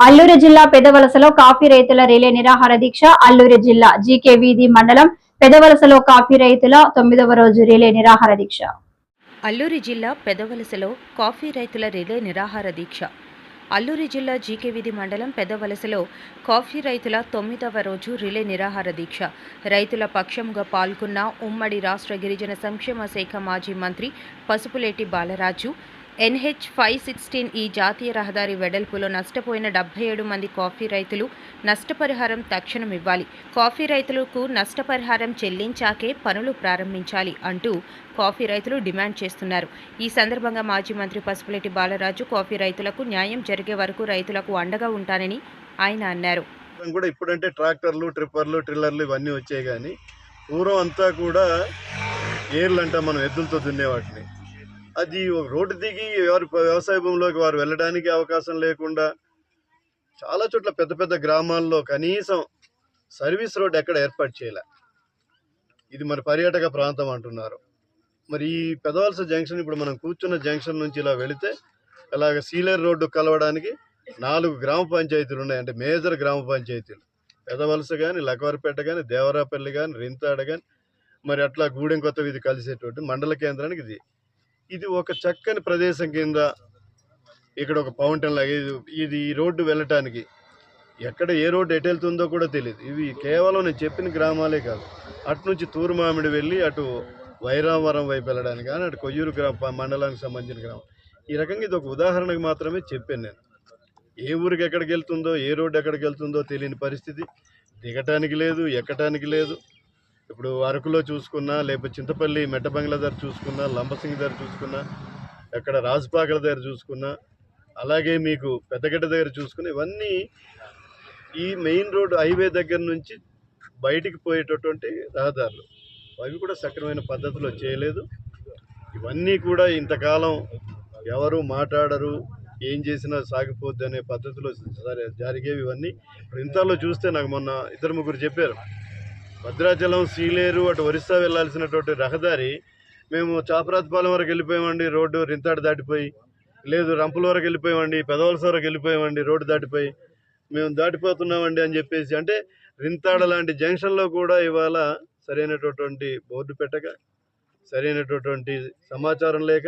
అల్లూరు జిల్లా పెదవలసలో కాఫీ రైతుల రిలే నిరాహార దీక్ష. అల్లూరు జిల్లా జీకే వీధి మండలం పెదవలసలో కాఫీ రైతుల తొమ్మిదవ రోజు రిలే నిరాహార దీక్ష. అల్లూరి జిల్లా పెదవలసలో కాఫీ రైతుల రిలే నిరాహార దీక్ష. అల్లూరి జిల్లా జీకేవిధి మండలం పెదవలసలో కాఫీ రైతుల తొమ్మిదవ రోజు రిలే నిరాహార దీక్ష. రైతుల పక్షంగా పాల్గొన్న ఉమ్మడి రాష్ట్ర గిరిజన సంక్షేమ శాఖ మాజీ మంత్రి Pasupuleti Balaraju NH five sixteen ఈ జాతీయ రహదారి వెడల్పులో నష్టపోయిన డెబ్బై ఏడు మంది కాఫీ రైతులు నష్టపరిహారం తక్షణం ఇవ్వాలి. కాఫీ రైతులకు నష్టపరిహారం చెల్లించాకే పనులు ప్రారంభించాలి అంటూ కాఫీ రైతులు డిమాండ్ చేస్తున్నారు. ఈ సందర్భంగా మాజీ మంత్రి పసుపులేటి బాలరాజు కాఫీ రైతులకు న్యాయం జరిగే వరకు రైతులకు అండగా ఉంటానని ఆయన అన్నారు. కూడా ఇప్పుడంటే ట్రాక్టర్లు ట్రిప్పర్లు ట్రిల్లర్లు ఇవన్నీ వచ్చాయి కానీ పూర్వం అంతా కూడా ఏర్లు అంటాం మనం ఎద్దులతో దున్నేవాటిని అది ఒక రోడ్డు దిగి వారి వ్యవసాయ భూమిలోకి వారు వెళ్ళడానికి అవకాశం లేకుండా చాలా చోట్ల పెద్ద పెద్ద గ్రామాల్లో కనీసం సర్వీస్ రోడ్ ఎక్కడ ఏర్పాటు చేయలే. ఇది మరి పర్యాటక ప్రాంతం అంటున్నారు. మరి ఈ పెదవలస జంక్షన్ ఇప్పుడు మనం కూర్చున్న జంక్షన్ నుంచి ఇలా వెళితే ఇలాగ సీలర్ రోడ్డు కలవడానికి నాలుగు గ్రామ పంచాయతీలు ఉన్నాయి. అంటే మేజర్ గ్రామ పంచాయతీలు. పెదవలస కానీ లకవరపేట కానీ దేవరాపల్లి కానీ రింతాడ కానీ మరి అట్లా గూడెం కొత్త వీధి కలిసేటువంటి మండల కేంద్రానికి ఇది ఇది ఒక చక్కని ప్రదేశం కింద ఇక్కడ ఒక ఫౌంటైన్ లాగా ఇది ఇది ఈ రోడ్డు వెళ్ళటానికి. ఎక్కడ ఏ రోడ్డు ఎటు వెళ్తుందో కూడా తెలియదు ఇవి కేవలం నేను చెప్పిన గ్రామాలే కాదు. అటు నుంచి తూరుమామిడి వెళ్ళి అటు వైరావరం వైపు వెళ్ళడానికి కానీ అటు కొయ్యూరు గ్రామ మండలానికి సంబంధించిన గ్రామం. ఈ రకంగా ఇది ఒక ఉదాహరణకు మాత్రమే చెప్పాను నేను. ఏ ఊరికి ఎక్కడికి వెళ్తుందో ఏ రోడ్డు ఎక్కడికి వెళ్తుందో తెలియని పరిస్థితి. దిగటానికి లేదు ఎక్కటానికి లేదు. ఇప్పుడు అరకులో చూసుకున్నా లేకపోతే చింతపల్లి మెట్టబంగ్లా దగ్గర చూసుకున్నా లంబసింగి దగ్గర చూసుకున్నా ఎక్కడ రాజపాకల దగ్గర చూసుకున్నా అలాగే మీకు పెద్దగడ్డ దగ్గర చూసుకున్నా ఇవన్నీ ఈ మెయిన్ రోడ్ హైవే దగ్గర నుంచి బయటికి పోయేటటువంటి రహదారులు. అవి కూడా సక్రమైన పద్ధతిలో చేయలేదు. ఇవన్నీ కూడా ఇంతకాలం ఎవరు మాట్లాడరు ఏం చేసినా సాగిపోద్ది అనే పద్ధతిలో జరిగేవి ఇవన్నీ. ఇప్పుడు ఇంతలో చూస్తే నాకు మొన్న ఇద్దరు ముగ్గురు చెప్పారు. భద్రాచలం సీలేరు అటు ఒరిస్సా వెళ్ళాల్సినటువంటి రహదారి మేము చాపరాజపాలెం వరకు వెళ్ళిపోయామండి. రోడ్డు రింతాడు దాటిపోయి లేదు రంపుల వరకు వెళ్ళిపోయామండి పెదవలస వరకు వెళ్ళిపోయామండి రోడ్డు దాటిపోయి. మేము దాటిపోతున్నామండి అని చెప్పేసి అంటే రింతాడ లాంటి జంక్షన్లో కూడా ఇవాళ సరైనటువంటి బోర్డు పెట్టక సరైనటువంటి సమాచారం లేక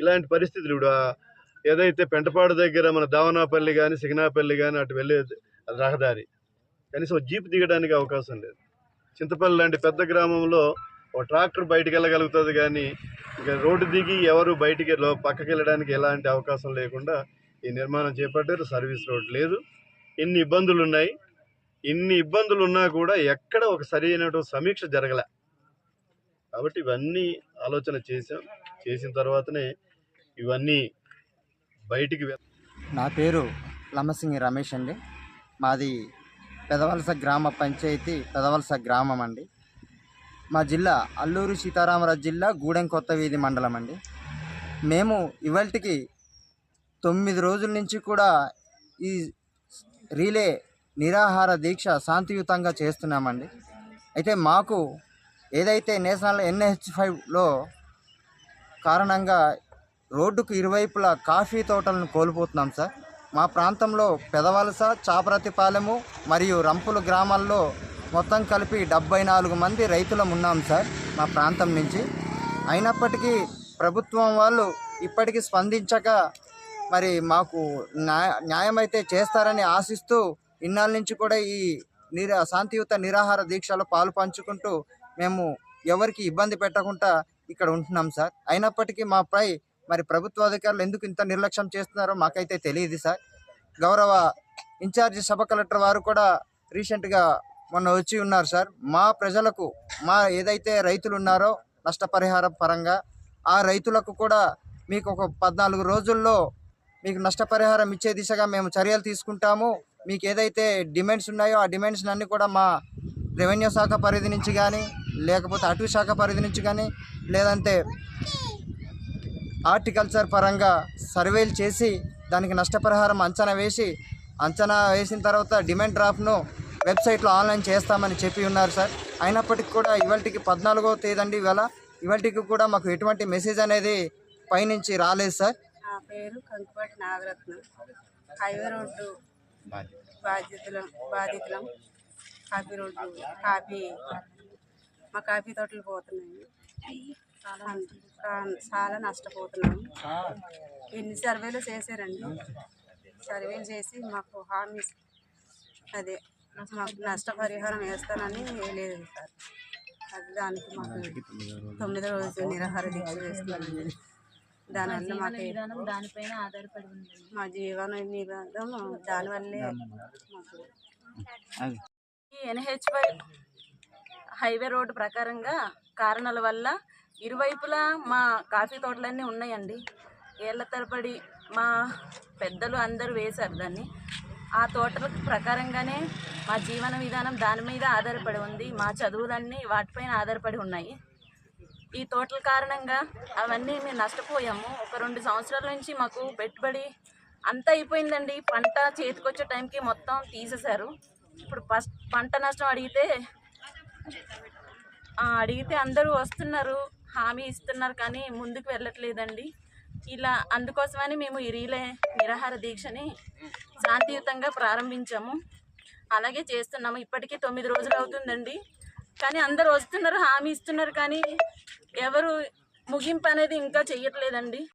ఇలాంటి పరిస్థితులు ఇప్పుడు ఏదైతే పెంటపాడు దగ్గర మన దావనాపల్లి కానీ సిగ్నాపల్లి కానీ అటు వెళ్ళే రహదారి. కనీసం జీప్ దిగడానికి అవకాశం లేదు. చింతపల్లి లాంటి పెద్ద గ్రామంలో ఒక ట్రాక్టర్ బయటికి వెళ్ళగలుగుతుంది కానీ ఇక రోడ్డు దిగి ఎవరు బయటికి పక్కకి వెళ్ళడానికి ఎలాంటి అవకాశం లేకుండా ఈ నిర్మాణం చేపట్టారు. సర్వీస్ రోడ్ లేదు. ఇన్ని ఇబ్బందులు ఉన్నాయి? ఇన్ని ఇబ్బందులు ఉన్నా కూడా ఎక్కడ ఒక సరైనటువంటి సమీక్ష జరగలే. కాబట్టి ఇవన్నీ ఆలోచన చేసాం చేసిన తర్వాతనే ఇవన్నీ బయటికి నా పేరు లమ్మసింగి రమేష్ అండి. మాది పెదవలస గ్రామ పంచాయతీ పెదవలస గ్రామం అండి. మా జిల్లా అల్లూరు సీతారామరాజు జిల్లా గూడెం కొత్త వీధి మండలం అండి. మేము ఇవాళకి తొమ్మిది రోజుల నుంచి కూడా ఈ రీలే నిరాహార దీక్ష శాంతియుతంగా చేస్తున్నామండి. అయితే మాకు ఏదైతే నేషనల్ ఎన్హెచ్ ఫైవ్లో కారణంగా రోడ్డుకు ఇరువైపులా కాఫీ తోటలను కోల్పోతున్నాం సార్. మా ప్రాంతంలో పెదవలస చాపరతిపాలెము మరియు రంపుల గ్రామాల్లో మొత్తం కలిపి డెబ్బై నాలుగు మంది రైతులం ఉన్నాం సార్ మా ప్రాంతం నుంచి. అయినప్పటికీ ప్రభుత్వం వాళ్ళు ఇప్పటికీ స్పందించక మరి మాకు న్యాయ న్యాయం అయితే చేస్తారని ఆశిస్తూ ఇన్నాళ్ళ నుంచి కూడా ఈ నిరా శాంతియుత నిరాహార దీక్షలో పాలు పంచుకుంటూ మేము ఎవరికి ఇబ్బంది పెట్టకుండా ఇక్కడ ఉంటున్నాం సార్. అయినప్పటికీ మాపై మరి ప్రభుత్వ అధికారులు ఎందుకు ఇంత నిర్లక్ష్యం చేస్తున్నారో మాకైతే తెలియదు సార్. గౌరవ ఇన్ఛార్జి సభ కలెక్టర్ వారు కూడా రీసెంట్గా మొన్న వచ్చి ఉన్నారు సార్. మా ప్రజలకు మా ఏదైతే రైతులు ఉన్నారో నష్టపరిహారం పరంగా ఆ రైతులకు కూడా మీకు ఒక పద్నాలుగు రోజుల్లో మీకు నష్టపరిహారం ఇచ్చే దిశగా మేము చర్యలు తీసుకుంటాము. మీకు ఏదైతే డిమాండ్స్ ఉన్నాయో ఆ డిమాండ్స్ అన్ని కూడా మా రెవెన్యూ శాఖ పరిధి నుంచి కానీ లేకపోతే అటవీ శాఖ పరిధి నుంచి కానీ లేదంటే హార్టికల్చర్ పరంగా సర్వేలు చేసి దానికి నష్టపరిహారం అంచనా వేసి అంచనా వేసిన తర్వాత డిమాండ్ డ్రాఫ్ట్ను వెబ్సైట్లో ఆన్లైన్ చేస్తామని చెప్పి ఉన్నారు సార్. అయినప్పటికీ కూడా ఇవాళకి పద్నాలుగో తేదండి ఇవాళ. ఇవాళకి కూడా మాకు ఎటువంటి మెసేజ్ అనేది పైనుంచి రాలేదు సార్. నా పేరు కంకుపాటి నాగరత్నం. హైవే రోడ్డు బాధ్యతలం బాధితులం. కాఫీ రోడ్డు కాఫీ మా కాఫీ తోటలు పోతున్నాయి. చాలా నష్టపోతున్నాము. ఎన్ని సర్వేలు చేశారండి? సర్వేలు చేసి మాకు హామీ అదే మాకు నష్టపరిహారం వేస్తానని లేదు సార్. అది దానికి మాకు తొమ్మిదో రోజు నిరాహార దీక్ష చేస్తున్నామండి. దానివల్ల మాకు విధానం దానిపైన ఆధారపడి ఉంది మా జీవన నిబంధన దానివల్లే మాకు ఈ ఎన్హెచ్వై హైవే రోడ్డు ప్రకారంగా కారణాల వల్ల ఇరువైపులా మా కాఫీ తోటలన్నీ ఉన్నాయండి. ఏళ్ళ తరబడి మా పెద్దలు అందరూ వేశారు దాన్ని. ఆ తోటల ప్రకారంగానే మా జీవన విధానం దాని మీద ఆధారపడి ఉంది. మా చదువులన్నీ వాటిపైన ఆధారపడి ఉన్నాయి. ఈ తోటల కారణంగా అవన్నీ మేము నష్టపోయాము. ఒక రెండు సంవత్సరాల నుంచి మాకు పెట్టుబడి అంతా అయిపోయిందండి. పంట చేతికొచ్చే టైంకి మొత్తం తీసేశారు. ఇప్పుడు ఫస్ట్ పంట నష్టం అడిగితే అడిగితే అందరూ వస్తున్నారు హామీ ఇస్తున్నారు కానీ ముందుకు వెళ్ళట్లేదండి. ఇలా అందుకోసమని మేము ఈ రీలే నిరాహార దీక్షని శాంతియుతంగా ప్రారంభించాము. అలాగే చేస్తున్నాము. ఇప్పటికీ తొమ్మిది రోజులు అవుతుందండి. కానీ అందరూ వస్తున్నారు హామీ ఇస్తున్నారు కానీ ఎవరు ముగింపు అనేది ఇంకా చెయ్యట్లేదండి.